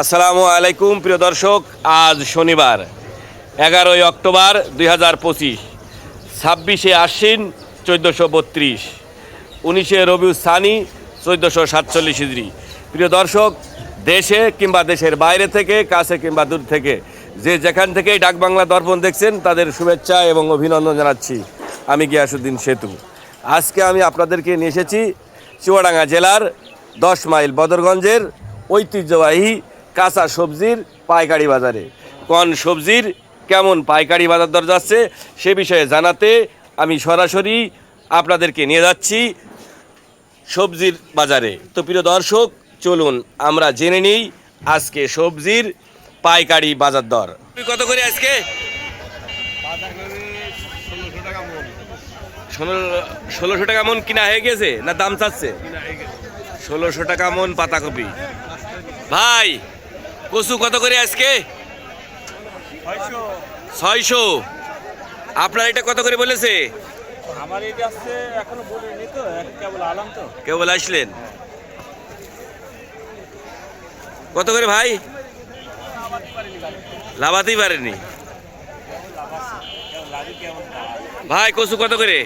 আসসালামু আলাইকুম, প্রিয় দর্শক, আজ শনিবার, এগারোই অক্টোবর দুই হাজার পঁচিশ, ছাব্বিশে আশ্বিন চোদ্দোশো বত্রিশ, উনিশে রবিউ সানি চোদ্দোশো সাতচল্লিশ ইজরি প্রিয় দর্শক, দেশে কিংবা দেশের বাইরে থেকে, কাছে কিংবা দূর থেকে, যে যেখান থেকেই ডাকবাংলা দর্পণ দেখছেন, তাদের শুভেচ্ছা এবং অভিনন্দন জানাচ্ছি। আমি গিয়াসুদ্দিন সেতু। আজকে আমি আপনাদেরকে নিয়ে এসেছি চুয়াডাঙ্গা জেলার দশ মাইল বদরগঞ্জের ঐতিহ্যবাহী কাঁচা সবজির পাইকারি বাজারে। কোন সবজির কেমন পাইকারি বাজার দর যাচ্ছে সে বিষয়ে জানাতে আমি সরাসরি আপনাদেরকে নিয়ে যাচ্ছি সবজির বাজারে। তো প্রিয় দর্শক চলুন আমরা জেনে নিই আজকে সবজির পাইকারি বাজার দর। কত করে আজকে? ষোলোশো টাকা মন কিনা হয়ে গেছে না দাম চাচ্ছে? ষোলোশো টাকা মন পাতাকপি। ভাই কচু কত করে আজকে? ছয়শো। আপনার এটা কত করে বলেছে? আমার এটা আছে এখনও বলিনি তো কেবল আলাম তো। কেবল আসলেন। কত করে ভাই? লাভাতেই পারেনি। ভাই কচু কত করে?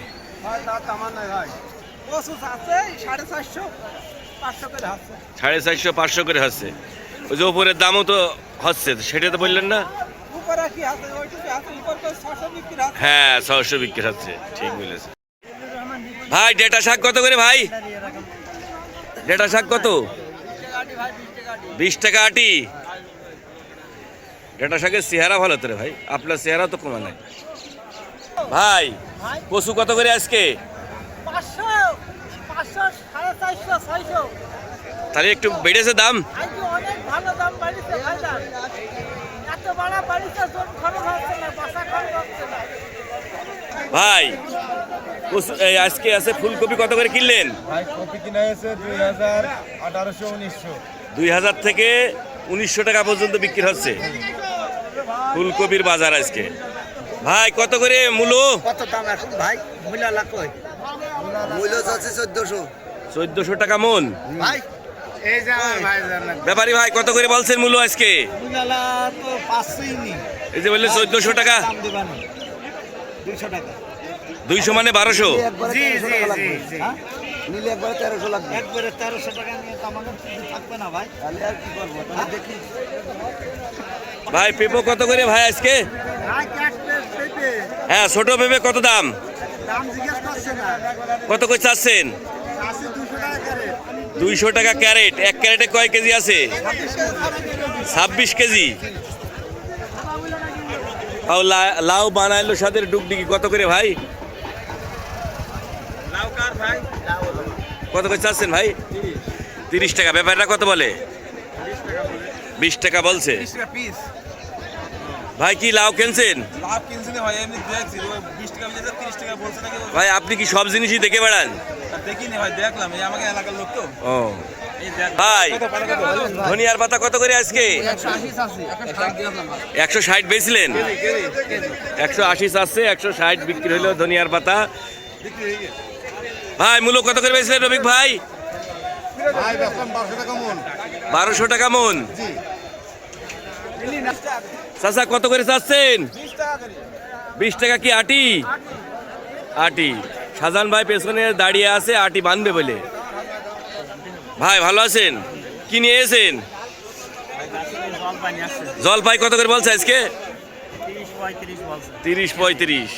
সাড়ে চারশো পাঁচশো করে আছে ওই যে ওপরের দামও তো হচ্ছে, সেটা তো বললেন না? হ্যাঁ ছশো বিক্রি হচ্ছে, ঠিক বলেছে ভাই, ডেটা শাক কত করে ভাই? ডেটা শাক কত? বিশ টাকা আটি। ডেটা শাকের চেহারা ভালো তো রে ভাই, আপনার চেহারা তো কমা নাই। ভাই, কচু কত করে আজকে? তাহলে একটু বেড়েছে দাম? আজকে অনেক ভালো দাম বাড়িছে ভাইজান। এত বাড়া বাড়িতে জোর খরচ হচ্ছে না বাসা খরচ হচ্ছে না। ভাই এই আজকে আছে ফুলকপি কত করে কিনলেন? দুই হাজার থেকে উনিশশো টাকা পর্যন্ত বিক্রি হচ্ছে ফুলকপির বাজার আজকে। ভাই কত করে মূলো? কত দাম এখন ভাই? লাখ মূল্য চোদ্দশো। চোদ্দশো টাকা মন। ভাই ব্যাপারী ভাই কত করে বলছেন মূল্য আজকে? এই যে বললে চোদ্দশো টাকা। দুইশো মানে বারোশো? জি জি জি জি। নিলে একবারে তেরোশো লাগবে। একবারে তেরোশো টাকা নিয়ে তো থাকবে না ভাই। তাহলে আর কি করব? দেখি। ভাই পেঁপো কত করে ভাই আজকে? হ্যাঁ ছোট পেঁপে কত দাম? দাম জিজ্ঞেস করছে না। কত করে চাচ্ছেন? দুইশো টাকা ক্যারেট। এক ক্যারেটে কয় কেজি আছে? ছাব্বিশ কেজি। লাউ বানাইলো সাদের ডুগডুগি। কত করে ভাই? কত করে চাচ্ছেন ভাই? তিরিশ টাকা। ব্যাপারটা কত বলে? বিশ টাকা বলছে। ভাই কি লাউ কিনছেন? ভাই আপনি কি সব জিনিসই দেখে বেড়ান? দেখিনি ভাই দেখলাম। এই আমাকে এলাকার লোক তো। ও। ভাই কত পাতা কত? ধনিয়ার পাতা কত করে আজকে? একশো ষাট বেচলেন। একশো আশি চাচ্ছে একশো ষাট বিক্রি হইল ধনিয়ার পাতা। ভাই কত করে বেচলেন রবিক ভাই? বারোশো টাকা মন মন। চাচা কত করে চাচ্ছেন? বিশ টাকা করে। বিশ টাকা কি আটি? আটি। সাজান ভাই পেছনে দাঁড়িয়ে আছে, আটি বাঁধবে বলে। ভাই, ভালো আছেন? কি নিয়ে এসেন জলপাই কত করে বলছে আজকে? তিরিশ পঁয়ত্রিশ।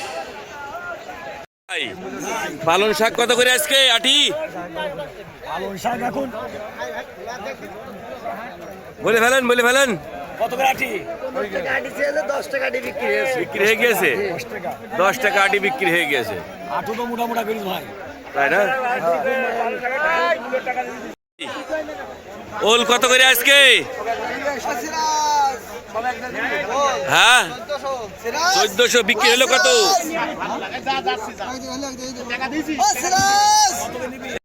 পালন শাক কত করে আজকে, আটি? বলে ফেলেন বলে ফেলেন। কত করে আটি? দশ টাকা দিয়ে বিক্রি হয়েছে বিক্রি হয়ে গিয়েছে দশ টাকা। আটি বিক্রি হয়ে গিয়েছে আটু তো মোটা মোটা করিস ভাই। তাই না? ওল কত করে আজকে? হ্যাঁ? চোদ্দশো বিক্রি হলো কত?